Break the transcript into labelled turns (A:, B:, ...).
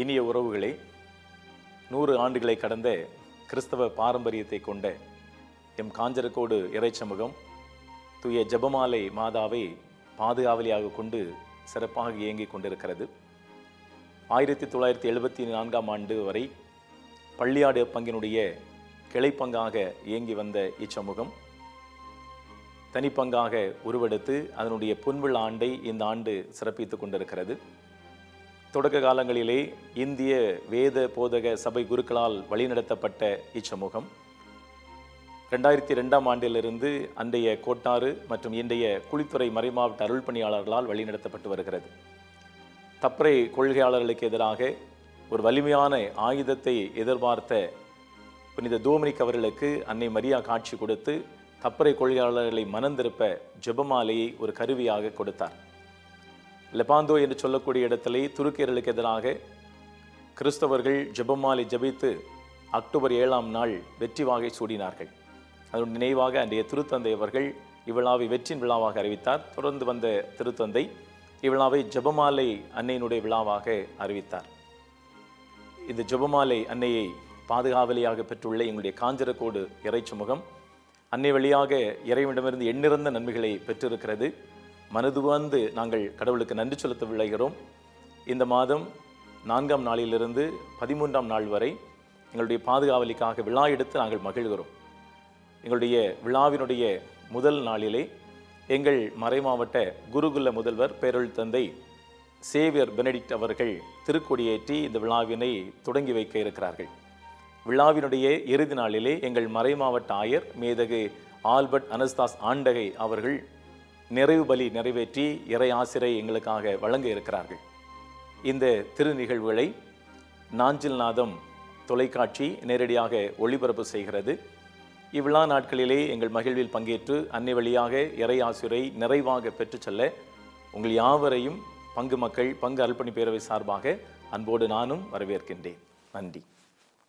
A: இனிய உறவுகளே நூறு ஆண்டுகளை கடந்த கிறிஸ்தவ பாரம்பரியத்தை கொண்ட எம் காஞ்சரக்கோடு இறைச்சமூகம் தூய ஜெபமாலை மாதாவை பாதுகாவலியாக கொண்டு சிறப்பாக இயங்கிக் கொண்டிருக்கிறது. ஆயிரத்தி தொள்ளாயிரத்தி எழுபத்தி நான்காம் ஆண்டு வரை பள்ளியாடு பங்கினுடைய கிளைப்பங்காக இயங்கி வந்த இச்சமூகம். தனிப்பங்காக உருவெடுத்து அதனுடைய பொன்விழா ஆண்டை இந்த ஆண்டு சிறப்பித்துக் கொண்டிருக்கிறது. தொடக்க காலங்களிலே இந்திய வேத போதக சபை குருக்களால் வழிநடத்தப்பட்ட இச்சமூகம். ரெண்டாயிரத்தி ரெண்டாம் ஆண்டிலிருந்து அன்றைய கோட்டாறு மற்றும் இன்றைய குளித்துறை மறைமாவட்ட அருள் பணியாளர்களால் வழிநடத்தப்பட்டு வருகிறது. தப்பறை கொள்கையாளர்களுக்கு எதிராக ஒரு வலிமையான ஆயுதத்தை எதிர்பார்த்த புனித தோமனிக் அவர்களுக்கு அன்னை மரியா காட்சி கொடுத்து தப்பறை கொள்கையாளர்களை மனந்திருப்ப ஜெபமாலையை ஒரு கருவியாக கொடுத்தார். லெபாந்தோ என்று சொல்லக்கூடிய இடத்திலே துருக்கியர்களுக்கு எதிராக கிறிஸ்தவர்கள் ஜெபமாலை ஜெபித்து அக்டோபர் ஏழாம் நாள் வெற்றி வாகை சூடினார்கள். அதன் நினைவாக அன்றைய திருத்தந்தை அவர்கள் இவ்விழாவை வெற்றின் விழாவாக அறிவித்தார். தொடர்ந்து வந்த திருத்தந்தை இவ்விழாவை ஜெபமாலை அன்னையினுடைய விழாவாக அறிவித்தார். இந்த ஜெபமாலை அன்னையை பாதுகாவலியாக பெற்றுள்ள எங்களுடைய காஞ்சரக்கோடு இறைச்சுமுகம் அன்னை வழியாக இறைவனிடமிருந்து எண்ணிறந்த நன்மைகளை பெற்றிருக்கிறது. மனதுவார்ந்து நாங்கள் கடவுளுக்கு நன்றி செலுத்த விளைகிறோம் இந்த மாதம் நான்காம் நாளிலிருந்து பதிமூன்றாம் நாள் வரை எங்களுடைய பாதுகாவலிக்காக விழா எடுத்து நாங்கள் மகிழ்கிறோம். எங்களுடைய விழாவினுடைய முதல் நாளிலே எங்கள் மறைமாவட்ட குருகுல முதல்வர் பேரொழி தந்தை சேவியர் பெனடிக்ட் அவர்கள் திருக்கொடியேற்றி இந்த விழாவினை தொடங்கி வைக்க இருக்கிறார்கள். விழாவினுடைய இறுதி நாளிலே எங்கள் மறைமாவட்ட ஆயர் மேதகு ஆல்பர்ட் அனஸ்தாஸ் ஆண்டகை அவர்கள் நிறைவு பலி நிறைவேற்றி இறை ஆசிரை எங்களுக்காக வழங்க இருக்கிறார்கள். இந்த திரு நிகழ்வுகளை நாஞ்சில் நாதம் தொலைக்காட்சி நேரடியாக ஒளிபரப்பு செய்கிறது. இவ்விழா நாட்களிலே எங்கள் மகிழ்வில் பங்கேற்று அன்னை வழியாக இறை ஆசிரை நிறைவாக பெற்றுச் செல்ல உங்கள் யாவரையும் பங்கு மக்கள் பங்கு அர்ப்பணி பேரவை சார்பாக அன்போடு நானும் வரவேற்கின்றேன். நன்றி.